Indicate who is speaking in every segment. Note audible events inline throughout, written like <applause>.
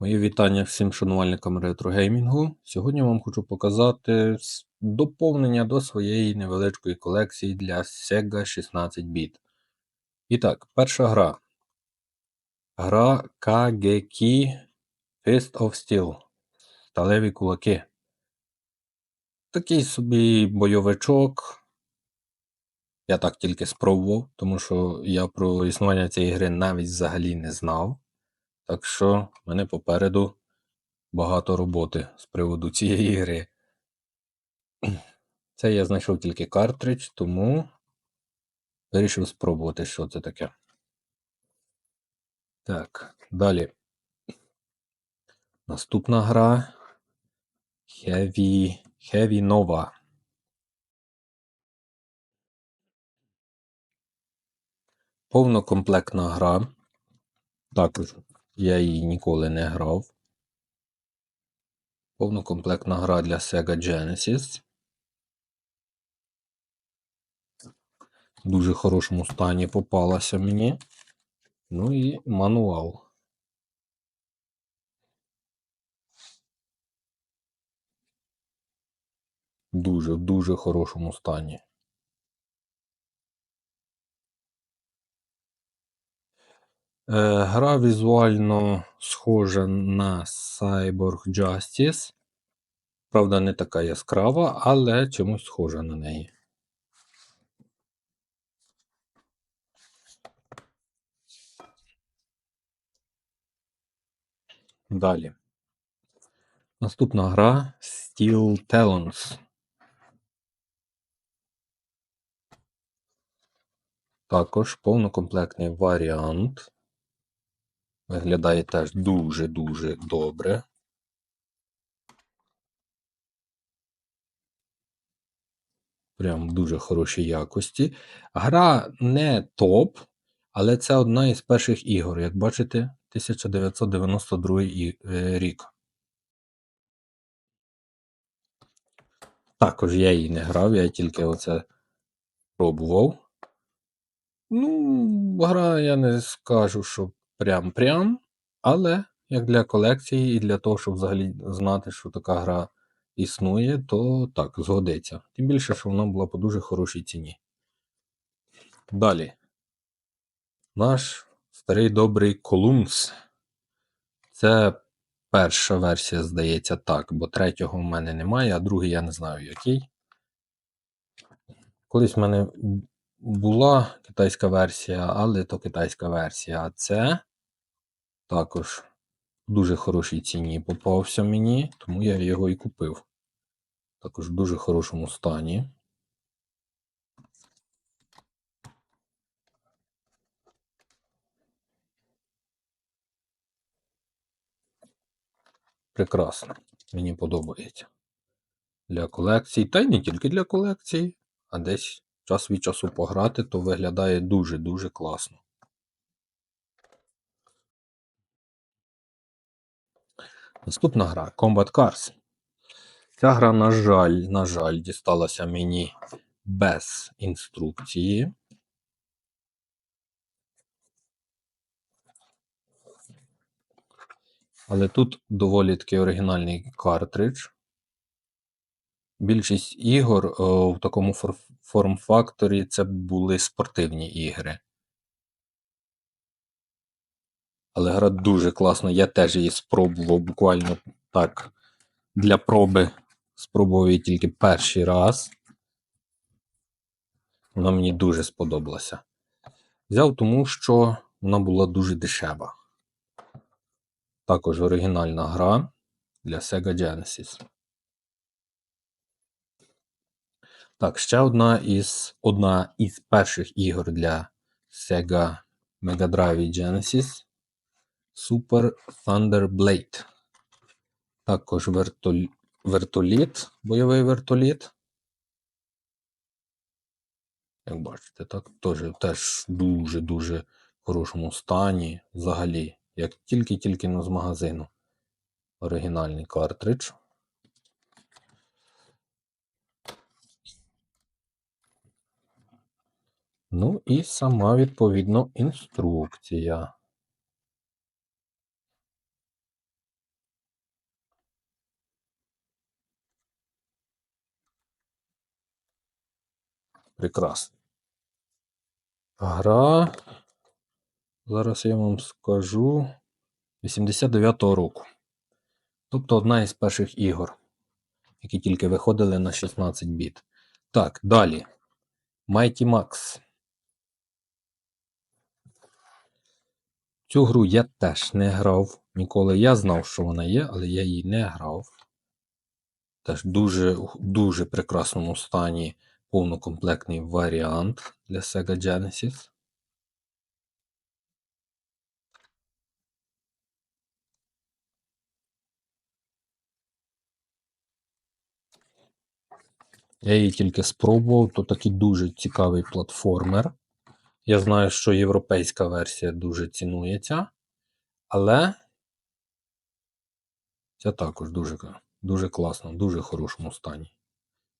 Speaker 1: Мої вітання всім шанувальникам ретро-геймінгу. Сьогодні вам хочу показати доповнення до своєї невеличкої колекції для Sega 16 біт. І так, перша гра. Гра KGK Fist of Steel. Сталеві кулаки. Такий собі бойовичок. Я так тільки спробував, тому що я про існування цієї гри навіть взагалі не знав. Так що мене попереду багато роботи з приводу цієї гри. <clears throat> Це я знайшов тільки картридж, тому вирішив спробувати, що це таке. Так, далі. Наступна гра Heavy, Heavy Nova. Повнокомплектна гра. Також я її ніколи не грав. Повнокомплектна гра для Sega Genesis. В дуже хорошому стані попалася мені. Ну і мануал. Дуже в дуже хорошому стані. Гра візуально схожа на Cyborg Justice. Правда, не така яскрава, але чомусь схожа на неї. Далі. Наступна гра Steel Talons. Також повнокомплектний варіант. Виглядає теж дуже-дуже добре. Прям дуже хорошій якості. Гра не топ, але це одна із перших ігор, як бачите, 1992 е, рік. Також я її не грав, я тільки оце пробував. Ну, гра, я не скажу, що прям-прям, але як для колекції і для того, щоб взагалі знати, що така гра існує, то так, згодиться. Тим більше, що вона була по дуже хорошій ціні. Далі. Наш старий добрий Колумс. Це перша версія, здається, так, бо третього в мене немає, а другий я не знаю який. Колись в мене була китайська версія, але то китайська версія. А це також в дуже хорошій ціні попався мені, тому я його і купив. Також в дуже хорошому стані. Прекрасно. Мені подобається. Для колекцій, та й не тільки для колекцій, а десь час від часу пограти, то виглядає дуже-дуже класно. Наступна гра Combat Cars. Ця гра, на жаль, на жаль, дісталася мені без інструкції. Але тут доволі таки оригінальний картридж. Більшість ігор о, в такому фор- форм-факторі це були спортивні ігри. Але гра дуже класна. Я теж її спробував буквально так для проби. Спробував її тільки перший раз. Вона мені дуже сподобалася. Взяв тому, що вона була дуже дешева. Також оригінальна гра для Sega Genesis. Так, ще одна із одна із перших ігор для Sega Mega Drive Genesis Super Thunder Blade. Також вертоль... вертоліт, бойовий вертоліт. Як бачите, так теж, теж дуже-дуже хорошому стані. Взагалі, як тільки-тільки ну, з магазину. Оригінальний картридж. Ну і сама, відповідно, інструкція. Прекрасно. Гра, зараз я вам скажу 89-го року. Тобто одна із перших ігор, які тільки виходили на 16 біт. Так, далі. Mighty Max. Цю гру я теж не грав ніколи. Я знав, що вона є, але я її не грав. Теж дуже дуже прекрасному стані повнокомплектний варіант для Sega Genesis. Я її тільки спробував, то такий дуже цікавий платформер. Я знаю, що європейська версія дуже цінується, але ця також дуже дуже класна, в дуже хорошому стані.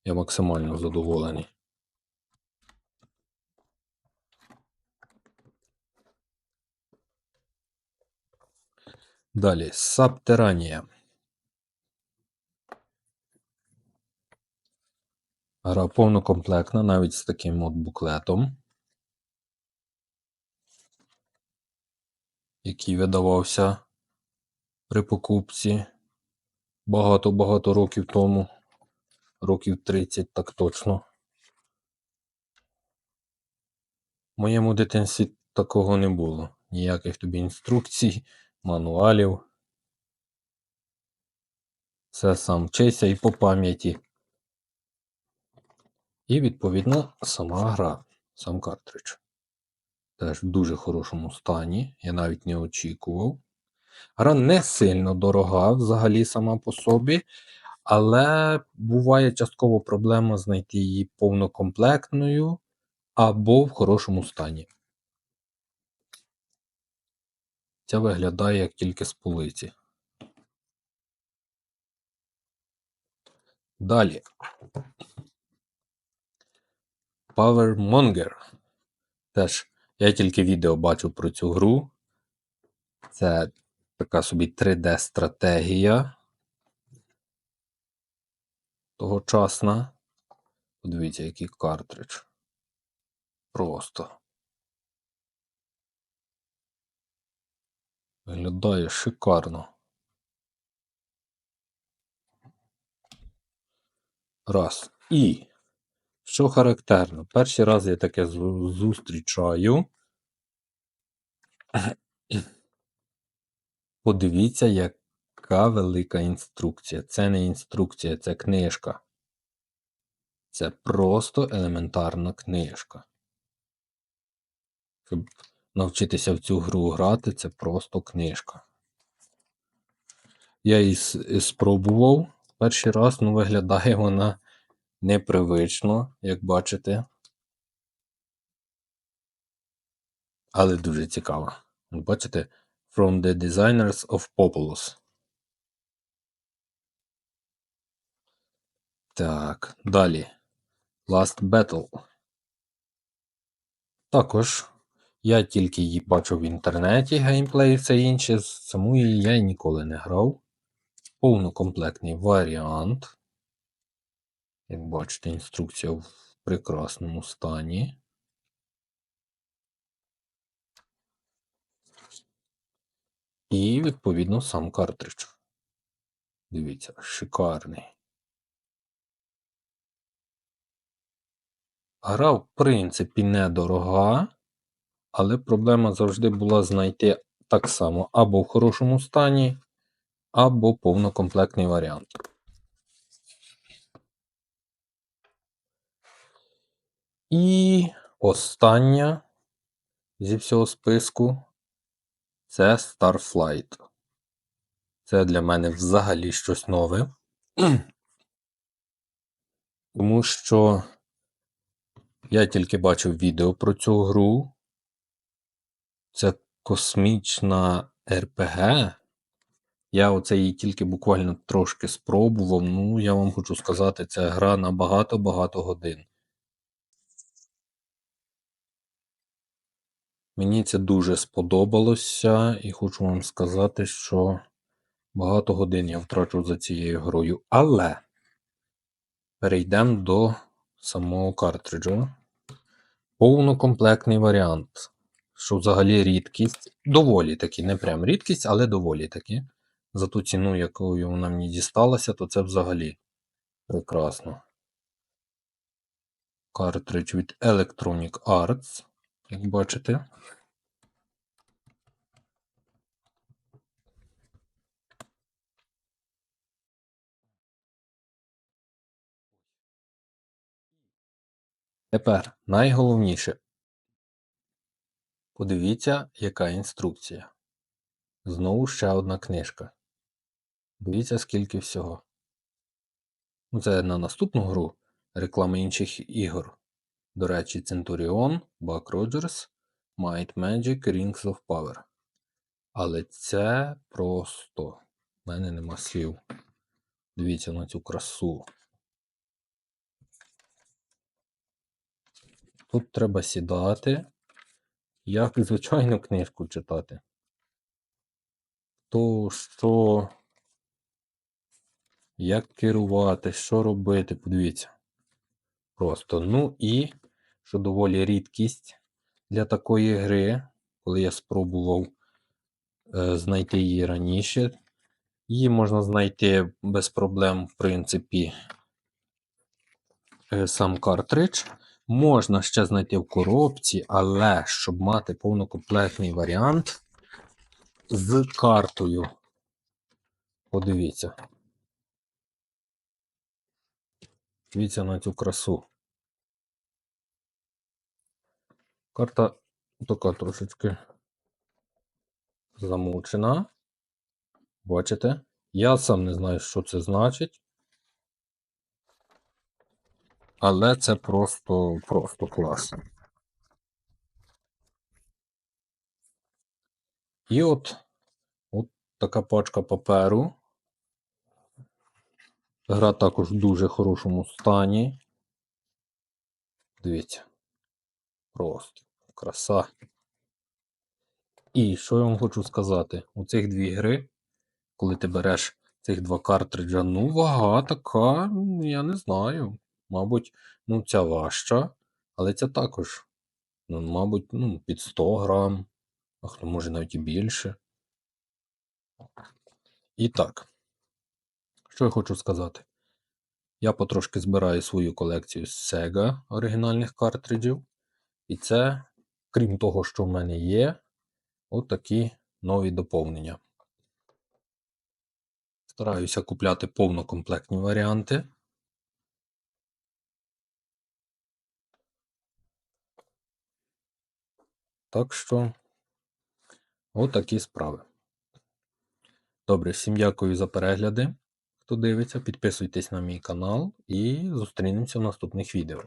Speaker 1: Я максимально задоволений. Далі Сабтеранія. Гра повнокомплектна, навіть з таким от буклетом, який видавався при покупці багато-багато років тому, років 30 так точно. В моєму дитинстві такого не було. Ніяких тобі інструкцій, мануалів. Все сам вчися і по пам'яті. І, відповідно, сама гра, сам картридж. Теж в дуже хорошому стані. Я навіть не очікував. Гра не сильно дорога взагалі сама по собі, але буває частково проблема знайти її повнокомплектною або в хорошому стані. Ця виглядає як тільки з полиці. Далі. Powermonger. Теж я тільки відео бачив про цю гру. Це така собі 3D-стратегія. Тогочасна. Подивіться, який картридж. Просто. Виглядає шикарно. Раз. І що характерно, перший раз я таке зустрічаю. Подивіться, яка велика інструкція. Це не інструкція, це книжка. Це просто елементарна книжка. Щоб навчитися в цю гру грати, це просто книжка. Я її спробував перший раз, ну виглядає вона непривично, як бачите. Але дуже цікаво. Бачите? From the Designers of Populous. Так, далі. Last Battle. Також я тільки її бачу в інтернеті геймплей і все інше. Саму її я ніколи не грав. Повнокомплектний варіант. Як бачите, інструкція в прекрасному стані. І, відповідно, сам картридж. Дивіться, шикарний. Гра, в принципі, недорога, але проблема завжди була знайти так само або в хорошому стані, або повнокомплектний варіант. І остання зі всього списку це Starflight. Це для мене взагалі щось нове. <clears throat> Тому що я тільки бачив відео про цю гру. Це космічна РПГ. Я оце її тільки буквально трошки спробував. Ну, я вам хочу сказати, це гра на багато-багато годин. Мені це дуже сподобалося, і хочу вам сказати, що багато годин я втрачу за цією грою. Але перейдемо до самого картриджа. повнокомплектний варіант, що взагалі рідкість. Доволі таки, не прям рідкість, але доволі таки. За ту ціну, якою вона мені дісталася, то це взагалі прекрасно. Картридж від Electronic Arts, як бачите. Тепер найголовніше. Подивіться, яка інструкція. Знову ще одна книжка. Дивіться, скільки всього. Ну, Це на наступну гру реклами інших ігор. До речі, Centurion, Buck Rogers, Might Magic, Rings of Power. Але це просто. В мене нема слів. Дивіться на цю красу. Тут треба сідати, як звичайну книжку читати. То що, як керувати, що робити, подивіться. Просто. Ну і, що доволі рідкість для такої гри, коли я спробував е, знайти її раніше. Її можна знайти без проблем, в принципі, е, сам картридж. Можна ще знайти в коробці, але щоб мати повнокомплектний варіант з картою. Подивіться. Дивіться на цю красу. Карта така трошечки замучена. Бачите? Я сам не знаю, що це значить. Але це просто, просто класно. І от, от така пачка паперу. Гра також в дуже хорошому стані. Дивіться. Просто краса. І що я вам хочу сказати? У цих дві гри, коли ти береш цих два картриджа, ну, вага така, я не знаю. Мабуть, ну, ця важча, але ця також. Ну, мабуть, ну, під 100 грам, а хто може навіть і більше. І так, що я хочу сказати? Я потрошки збираю свою колекцію з Sega оригінальних картриджів. І це, крім того, що в мене є, от такі нові доповнення. Стараюся купляти повнокомплектні варіанти. Так що, от такі справи. Добре, всім дякую за перегляди. Хто дивиться, підписуйтесь на мій канал і зустрінемося в наступних відео.